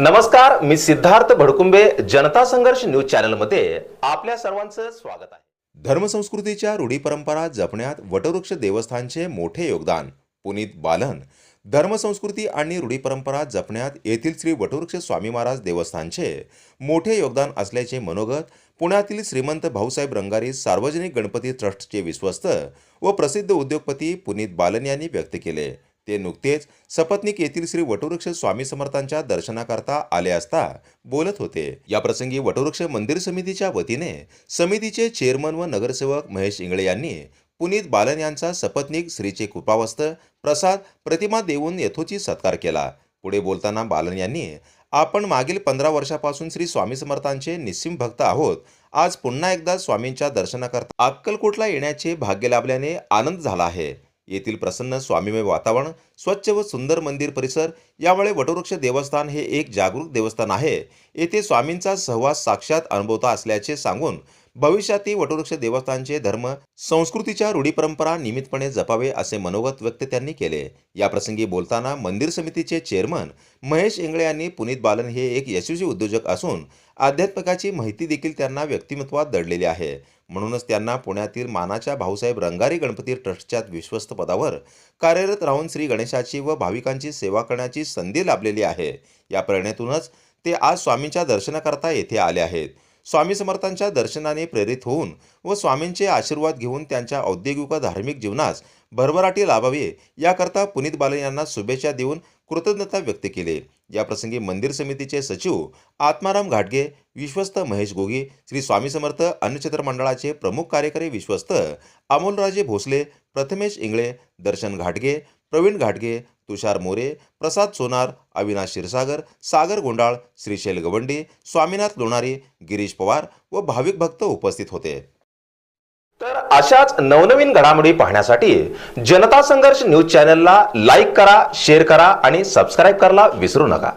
नमस्कार मी सिद्धार्थ भडकुंबे जनता संघर्ष न्यूज चॅनलमध्ये आपल्या सर्वांचं स्वागत आहे. धर्मसंस्कृतीच्या रूढी परंपरा जपण्यात वटवृक्ष देवस्थानचे मोठे योगदान. पुनीत बालन धर्मसंस्कृती आणि रूढी परंपरा जपण्यात येथील श्री वटवृक्ष स्वामी महाराज देवस्थानचे मोठे योगदान असल्याचे मनोगत पुण्यातील श्रीमंत भाऊसाहेब रंगारी सार्वजनिक गणपती ट्रस्टचे विश्वस्त व प्रसिद्ध उद्योगपती पुनीत बालन यांनी व्यक्त केले. ते नुकतेच सपत्निक येथील श्री वटवृक्ष स्वामी समर्थांच्या दर्शनाकरता आले असता बोलत होते. या प्रसंगी वटवृक्ष मंदिर समितीच्या वतीने समितीचे चेअरमन व नगरसेवक महेश इंगळे यांनी पुनीत बालन यांचा सपत्निक श्रीचे कृपावस्त प्रसाद प्रतिमा देऊन यथोचित सत्कार केला. पुढे बोलताना बालन यांनी आपण मागील पंधरा वर्षापासून श्री स्वामी समर्थांचे निस्सिम भक्त आहोत. आज पुन्हा एकदा स्वामींच्या दर्शनाकरता अक्कलकोटला येण्याचे भाग्य लाभल्याने आनंद झाला आहे. येथील प्रसन्न स्वामीमय वातावरण स्वच्छ व सुंदर मंदिर परिसर यामुळे वटवृक्ष देवस्थान हे एक जागरूक देवस्थान आहे. येथे स्वामींचा सहवास साक्षात अनुभवता असल्याचे सांगून भविष्यातही वटवृक्ष देवस्थानचे धर्म संस्कृतीच्या रूढी परंपरा नियमितपणे जपावे असे मनोगत व्यक्त त्यांनी केले. याप्रसंगी बोलताना मंदिर समितीचे चेअरमन महेश इंगळे यांनी पुनीत बालन हे एक यशस्वी उद्योजक असून अध्यात्मकाची माहिती देखील त्यांना व्यक्तिमत्वात दडलेली आहे. म्हणूनच त्यांना पुण्यातील मानाच्या भाऊसाहेब रंगारी गणपती ट्रस्टच्या विश्वस्त पदावर कार्यरत राहून श्री गणेशाची व भाविकांची सेवा करण्याची संधी लाभलेली आहे. या प्रेरणेतूनच ते आज स्वामींच्या दर्शनाकरता येथे आले आहेत. स्वामी समर्थांच्या दर्शनाने प्रेरित होऊन व स्वामींचे आशीर्वाद घेऊन त्यांच्या औद्योगिक व धार्मिक जीवनास भरभराटी लाभावी याकरता पुनीत बालन यांना शुभेच्छा देऊन कृतज्ञता व्यक्त केली. याप्रसंगी मंदिर समितीचे सचिव आत्माराम घाटगे विश्वस्त महेश गोगी श्री स्वामी समर्थ अन्नचित्र मंडळाचे प्रमुख कार्यकारी विश्वस्त अमोलराजे भोसले प्रथमेश इंगळे दर्शन घाटगे प्रवीण घाटगे तुषार मोरे प्रसाद सोनार अविनाश क्षीरसागर सागर गोंडाळ श्रीशैल गवंडी स्वामीनाथ लोणारी गिरीश पवार व भाविक भक्त उपस्थित होते. तर अशाच नवनवीन घडामोडी पाहण्यासाठी जनता संघर्ष न्यूज चॅनलला लाईक करा शेअर करा आणि सबस्क्राईब करायला विसरू नका.